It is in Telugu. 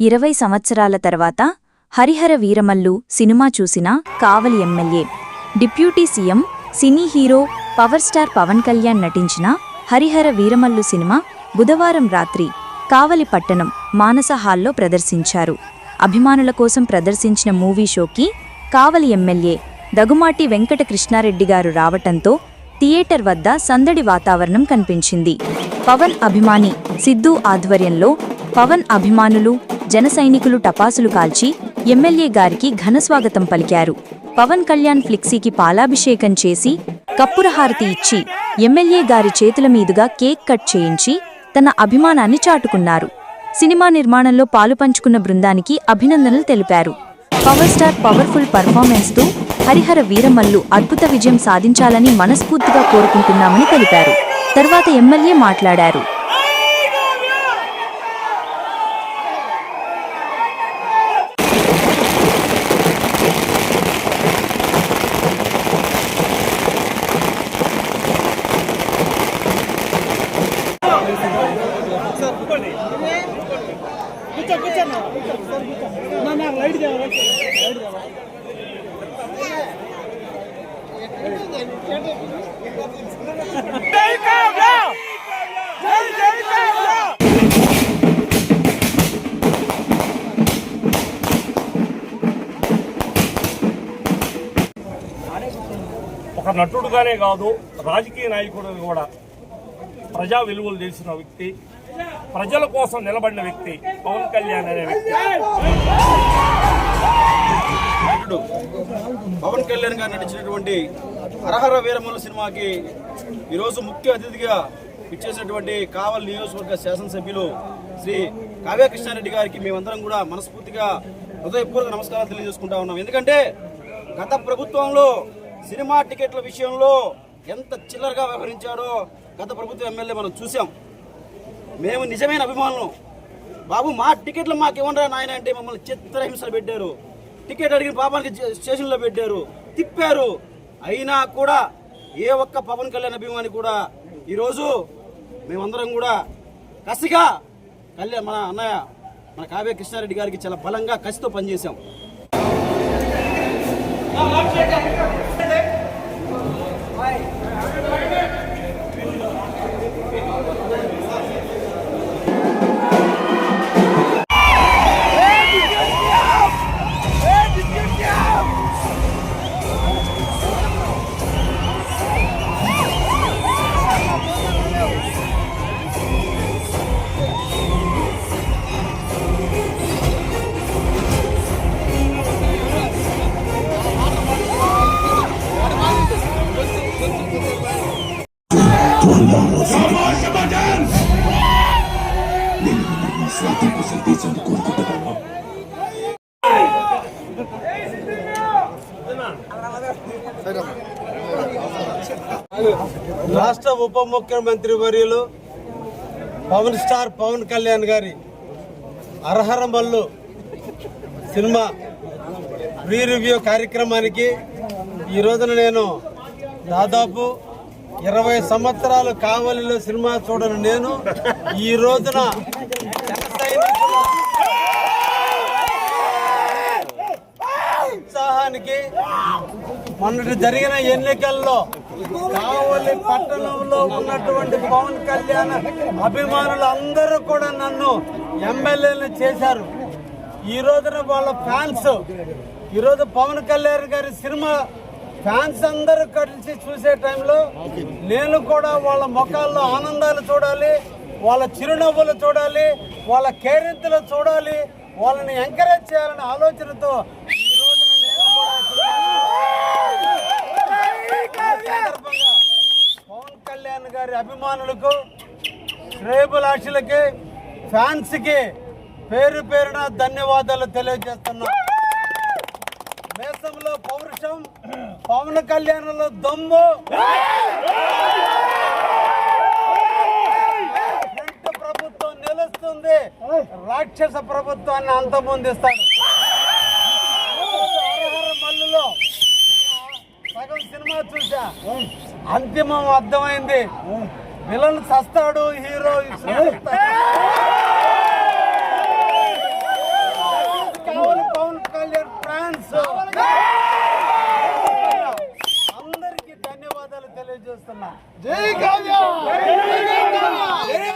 ఇరవై సంవత్సరాల తర్వాత హరిహర వీరమల్లు సినిమా చూసిన Kavali MLA deputy CM cine hero power star Pawan Kalyan నటించిన హరిహర వీరమల్లు సినిమా బుధవారం రాత్రి కావలి పట్టణం మానస హాల్లో ప్రదర్శించారు. అభిమానుల కోసం ప్రదర్శించిన మూవీ షోకి కావలి ఎమ్మెల్యే దగుమాటి వెంకట కృష్ణారెడ్డి గారు రావటంతో థియేటర్ వద్ద సందడి వాతావరణం కనిపించింది. పవన్ అభిమాని సిద్ధు ఆధ్వర్యంలో పవన్ అభిమానులు జన సైనికులు టపాసులు కాల్చి ఎమ్మెల్యే గారికి ఘనస్వాగతం పలికారు. పవన్ కళ్యాణ్ ఫ్లెక్సీకి పాలాభిషేకం చేసి కప్పురహారతి ఇచ్చి ఎమ్మెల్యే గారి చేతుల మీదుగా కేక్ కట్ చేయించి తన అభిమానాన్ని చాటుకున్నారు. సినిమా నిర్మాణంలో పాలు పంచుకున్న బృందానికి అభినందనలు తెలిపారు. పవర్ స్టార్ పవర్ఫుల్ పర్ఫార్మెన్స్తో హరిహర వీరమల్లు అద్భుత విజయం సాధించాలని మనస్ఫూర్తిగా కోరుకుంటున్నామని తెలిపారు. తర్వాత ఎమ్మెల్యే మాట్లాడారు. కూర్చో కూర్చో. అన్న. నా లైట్ దేవా లైట్ దేవా జై కావ్య! జై జై కావ్య! ఒక నటుడుగానే కాదు రాజకీయ నాయకుడు కూడా ప్రజా విలువలు తెలిసిన వ్యక్తి. ప్రజల కోసం నిలబడిన వ్యక్తి పవన్ కళ్యాణ్ అనే వ్యక్తి. నటుడు పవన్ కళ్యాణ్ గారు నటించినటువంటి హరహర వీరమల సినిమాకి ఈరోజు ముఖ్య అతిథిగా ఇచ్చేసినటువంటి కావల్ నియోజకవర్గ శాసనసభ్యులు శ్రీ కావ్యకృష్ణారెడ్డి గారికి మేమందరం కూడా మనస్ఫూర్తిగా హృదయపూర్వక నమస్కారాలు తెలియజేసుకుంటా ఉన్నాం. ఎందుకంటే గత ప్రభుత్వంలో సినిమా టికెట్ల విషయంలో ఎంత చిల్లరగా వ్యవహరించాడో గత ప్రభుత్వ ఎమ్మెల్యే మనం చూసాం మేము నిజమైన అభిమానులు. బాబు మా టికెట్లు మాకు ఇవ్వండి నాయన అంటే మమ్మల్ని చిత్రహింసలు పెట్టారు. టికెట్ అడిగిన పాపానికి స్టేషన్లో పెట్టారు. తిప్పారు. అయినా కూడా ఏ ఒక్క పవన్ కళ్యాణ్ అభిమాని కూడా ఈరోజు మేమందరం కూడా కసిగా కళ్యాణ్ మన అన్నయ్య మన కావ్య కృష్ణారెడ్డి గారికి చాలా బలంగా కసితో పనిచేశాం. రాష్ట్ర ఉప ముఖ్యమంత్రి వర్యులు పవన్ స్టార్ పవన్ కళ్యాణ్ గారి Harihara Mallu cinema pre review కార్యక్రమానికి ఈ రోజున నేను దాదాపు ఇరవై సంవత్సరాలు కావలిలో సినిమా చూడను నేను. ఈ రోజున జన సైనికుల ఉత్సాహానికి మొన్నటి జరిగిన ఎన్నికల్లో కావలి పట్టణంలో ఉన్నటువంటి పవన్ కళ్యాణ్ అభిమానులు అందరూ కూడా నన్ను ఎమ్మెల్యేలు చేశారు. ఈ రోజున వాళ్ళ ఫ్యాన్స్ ఈరోజు పవన్ కళ్యాణ్ గారి సినిమా ఫ్యాన్స్ అందరూ కలిసి చూసే టైంలో నేను కూడా వాళ్ళ ముఖాల్లో ఆనందాలు చూడాలి వాళ్ళ చిరునవ్వులు చూడాలి వాళ్ళ కేరింతలు చూడాలి వాళ్ళని ఎంకరేజ్ చేయాలనే ఆలోచనతో ఈ రోజున నేను కూడా సందర్భంగా పవన్ కళ్యాణ్ గారి అభిమానులకు శ్రేయబులాషులకి ఫ్యాన్స్కి పేరు పేరున ధన్యవాదాలు తెలియజేస్తున్నా. దేశంలో పౌరుషం పవన్ కళ్యాణ్లో దమ్ము. ప్రభుత్వం నిలుస్తుంది. రాక్షస ప్రభుత్వాన్ని అంతమొందిస్తాడు హరహర మల్లులో సగం సినిమా చూసా అంతిమం అర్థమైంది. Villain సస్తాడు hero